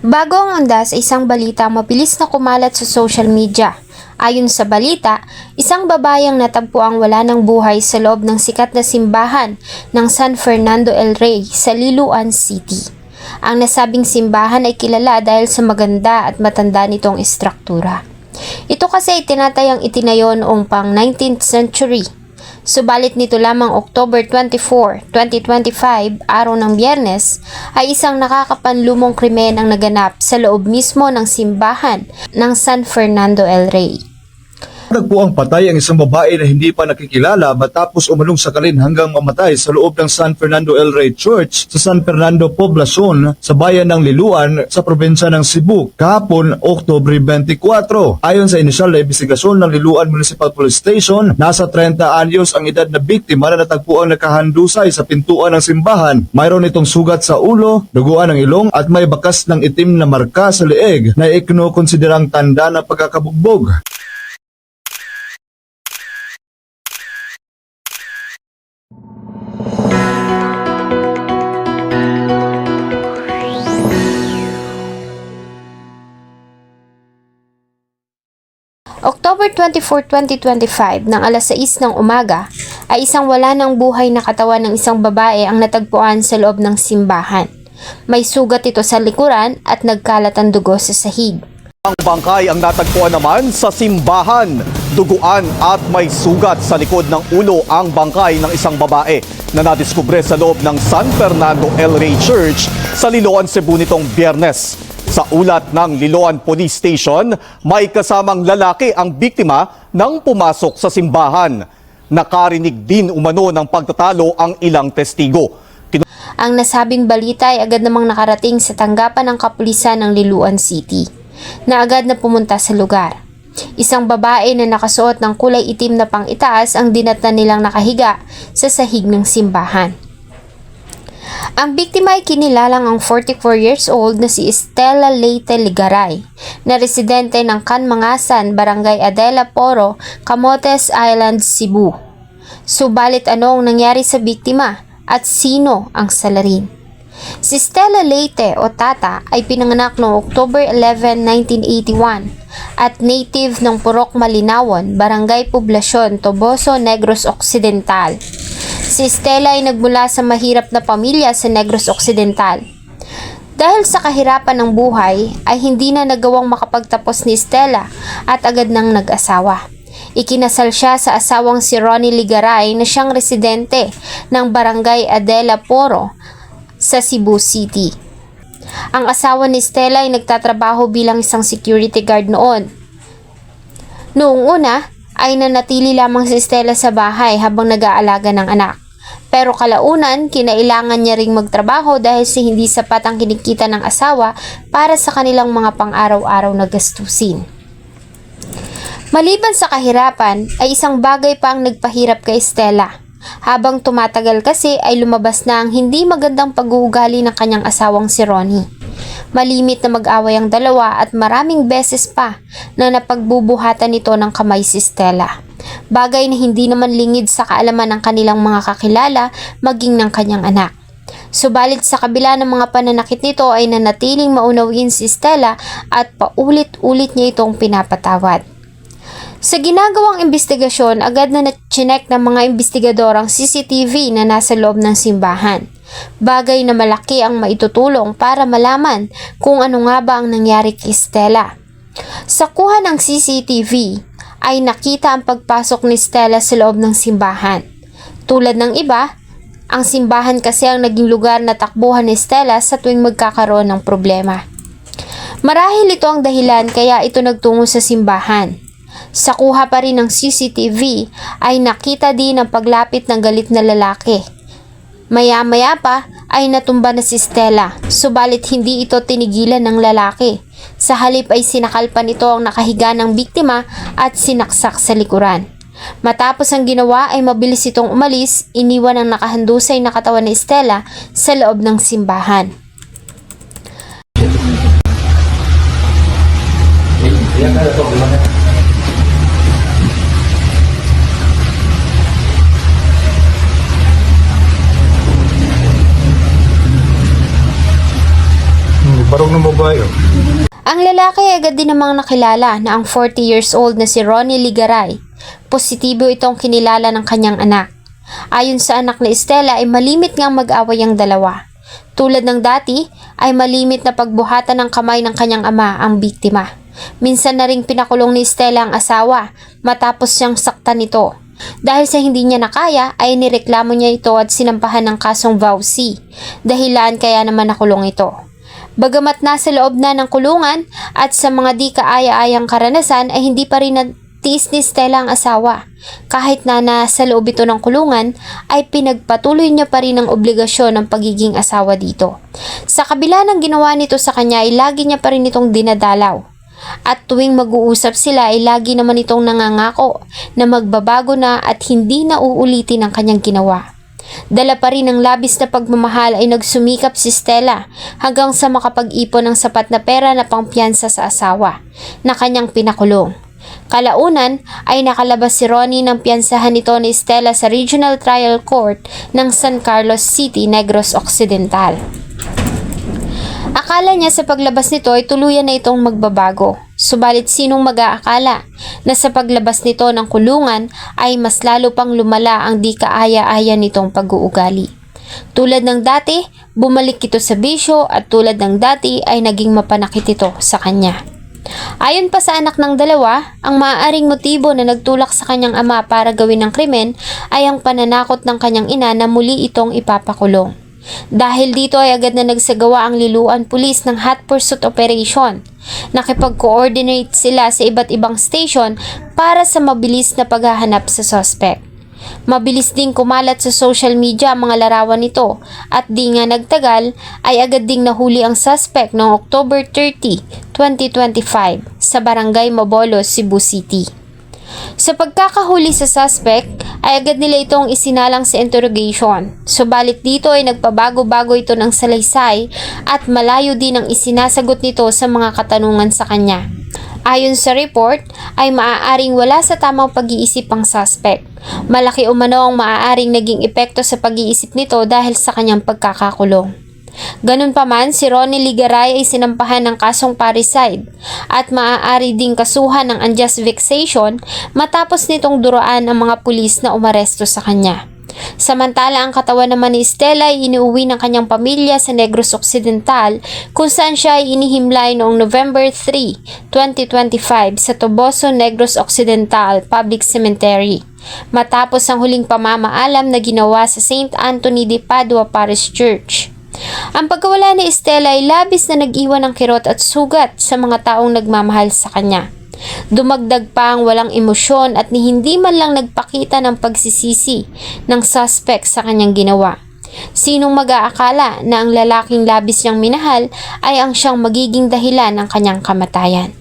Bago ang undas isang balita mabilis na kumalat sa social media. Ayon sa balita, isang babayang natagpo ang wala ng buhay sa loob ng sikat na simbahan ng San Fernando El Rey sa Liloan City. Ang nasabing simbahan ay kilala dahil sa maganda at matanda nitong estruktura. Ito kasi ay tinatayang itinayo noong pang 19th century Subalit nito lamang October 24, 2025, araw ng biyernes, ay isang nakakapanlumong krimen ang naganap sa loob mismo ng simbahan ng San Fernando El Rey. Nagpo ang patay ang isang babae na hindi pa nakikilala matapos umanong sakalin hanggang mamatay sa loob ng San Fernando El Rey Church sa San Fernando Poblacion sa bayan ng Liluan sa probinsya ng Cebu kahapon Oktubre 24. Ayon sa inisyal na investigasyon ng Liluan Municipal Police Station, nasa 30 anyos ang edad na biktima na natagpuan nakahandusay sa pintuan ng simbahan. Mayroon itong sugat sa ulo, duguan ng ilong at may bakas ng itim na marka sa leeg na ikinokonsiderang tanda ng pagkakabugbog. October 24, 2025 ng alas 6 ng umaga ay isang wala ng buhay na katawan ng isang babae ang natagpuan sa loob ng simbahan. May sugat ito sa likuran at nagkalat ang dugo sa sahig. Ang bangkay ang natagpuan naman sa simbahan. Duguan at may sugat sa likod ng ulo ang bangkay ng isang babae na nadiskubre sa loob ng San Fernando El Rey Church sa Liloan, Cebu nitong biyernes. Sa ulat ng Liloan Police Station, may kasamang lalaki ang biktima nang pumasok sa simbahan. Nakarinig din umano ng pagtatalo ang ilang testigo. Kinu- Ang nasabing balita ay agad namang nakarating sa tanggapan ng kapulisan ng Liluan City, na agad na pumunta sa lugar. Isang babae na nakasuot ng kulay itim na pang-itaas ang dinatnan nilang nakahiga sa sahig ng simbahan. Ang biktima ay kinilalang ang 44 years old na si Estela Leite Ligaray, na residente ng Kanmangasan, Barangay Adela Poro, Camotes Island, Cebu. Subalit ano ang nangyari sa biktima at sino ang salarin? Si Stella Leite o Tata ay pinanganak noong October 11, 1981 at native ng Purok Malinawon, Barangay Poblacion, Toboso, Negros Occidental. Si Stella ay nagmula sa mahirap na pamilya sa Negros Occidental. Dahil sa kahirapan ng buhay, ay hindi na nagawang makapagtapos ni Stella at agad nang nag-asawa. Ikinasal siya sa asawang si Ronnie Ligaray na siyang residente ng Barangay Adela Poro sa Cebu City. Ang asawa ni Stella ay nagtatrabaho bilang isang security guard noon. Noong una, ay nanatili lamang si Stella sa bahay habang nag-aalaga ng anak. Pero kalaunan, kinailangan niya ring magtrabaho dahil si hindi sapat ang kinikita ng asawa para sa kanilang mga pang-araw-araw na gastusin. Maliban sa kahirapan, ay isang bagay pa ang nagpahirap kay Stella. Habang tumatagal kasi ay lumabas na ang hindi magandang pag-uugali ng kanyang asawang si Ronnie. Malimit na mag-away ang dalawa at maraming beses pa na napagbubuhatan nito ng kamay si Stella. Bagay na hindi naman lingid sa kaalaman ng kanilang mga kakilala maging ng kanyang anak. Subalit sa kabila ng mga pananakit nito ay nanatiling maunawin si Stella at paulit-ulit niya itong pinapatawad. Sa ginagawang investigasyon, agad na na-chinek ng mga investigador ang CCTV na nasa loob ng simbahan. Bagay na malaki ang maitutulong para malaman kung ano nga ba ang nangyari kay Stella. Sa kuha ng CCTV, ay nakita ang pagpasok ni Stella sa loob ng simbahan. Tulad ng iba, ang simbahan kasi ang naging lugar na takbuhan ni Stella sa tuwing magkakaroon ng problema. Marahil ito ang dahilan kaya ito nagtungo sa simbahan. Sa kuha pa rin ng CCTV ay nakita din ang paglapit ng galit na lalaki. Maya-maya pa ay natumba na si Stella, subalit hindi ito tinigilan ng lalaki. Sa halip ay sinakalpan ito ang nakahiga ng biktima at sinaksak sa likuran. Matapos ang ginawa ay mabilis itong umalis, iniwan ang nakahandusay na katawan ni Stella sa loob ng simbahan. Barong na mo ba kayo. Ang lalaki ay agad din namang nakilala na ang 40 years old na si Ronnie Ligaray. Positibo itong kinilala ng kanyang anak. Ayon sa anak na Estela ay malimit ngang mag-away ang dalawa. Tulad ng dati ay malimit na pagbuhatan ng kamay ng kanyang ama ang biktima. Minsan na ring pinakulong ni Estela ang asawa matapos siyang saktan nito. Dahil sa hindi niya nakaya ay nireklamo niya ito at sinampahan ng kasong vowsy. Dahilan kaya naman nakulong ito. Bagamat nasa loob na ng kulungan at sa mga di kaaya-ayang karanasan ay hindi pa rin natiis ni Stella ang asawa. Kahit na nasa loob ito ng kulungan ay pinagpatuloy niya pa rin ang obligasyon ng pagiging asawa dito. Sa kabila ng ginawa nito sa kanya ay lagi niya pa rin itong dinadalaw. At tuwing mag-uusap sila ay lagi naman itong nangangako na magbabago na at hindi na uulitin ang kanyang ginawa. Dala pa rin ng labis na pagmamahal ay nagsumikap si Stella hanggang sa makapag-ipon ng sapat na pera na pangpiyansa sa asawa na kanyang pinakulong. Kalaunan ay nakalabas si Ronnie ng piyansahan nito ni Stella sa Regional Trial Court ng San Carlos City, Negros Occidental. Akala niya sa paglabas nito ay tuluyan na itong magbabago. Subalit sinong mag-aakala na sa paglabas nito ng kulungan ay mas lalo pang lumala ang di kaaya-aya nitong pag-uugali. Tulad ng dati, bumalik ito sa bisyo at tulad ng dati ay naging mapanakit ito sa kanya. Ayon pa sa anak ng dalawa, ang maaaring motibo na nagtulak sa kanyang ama para gawin ng krimen ay ang pananakot ng kanyang ina na muli itong ipapakulong. Dahil dito ay agad na nagsagawa ang liluan pulis ng hot pursuit operation. Nakipag-coordinate sila sa iba't ibang station para sa mabilis na paghahanap sa suspect. Mabilis ding kumalat sa social media ang mga larawan nito at di nga nagtagal ay agad ding nahuli ang suspect noong October 30, 2025 sa barangay Mabolo, Cebu City. Sa pagkakahuli sa suspect, ay agad nila itong isinalang sa interrogation. Subalit dito ay nagpabago-bago ito ng salaysay at malayo din ang isinasagot nito sa mga katanungan sa kanya. Ayon sa report, ay maaaring wala sa tamang pag-iisip ang suspect. Malaki umano ang maaaring naging epekto sa pag-iisip nito dahil sa kanyang pagkakakulong. Ganun pa man, si Ronnie Ligaray ay sinampahan ng kasong parricide at maaari ding kasuhan ng unjust vexation matapos nitong duraan ang mga pulis na umaresto sa kanya. Samantala ang katawan naman ni Stella ay iniuwi ng kanyang pamilya sa Negros Occidental kung saan siya ay inihimlay noong November 3, 2025 sa Toboso Negros Occidental Public Cemetery matapos ang huling pamamaalam na ginawa sa St. Anthony de Padua Parish Church. Ang pagkawala ni Estela ay labis na nag-iwan ng kirot at sugat sa mga taong nagmamahal sa kanya. Dumagdag pa ang walang emosyon at ni hindi man lang nagpakita ng pagsisisi ng suspect sa kanyang ginawa. Sinong mag-aakala na ang lalaking labis niyang minahal ay ang siyang magiging dahilan ng kanyang kamatayan?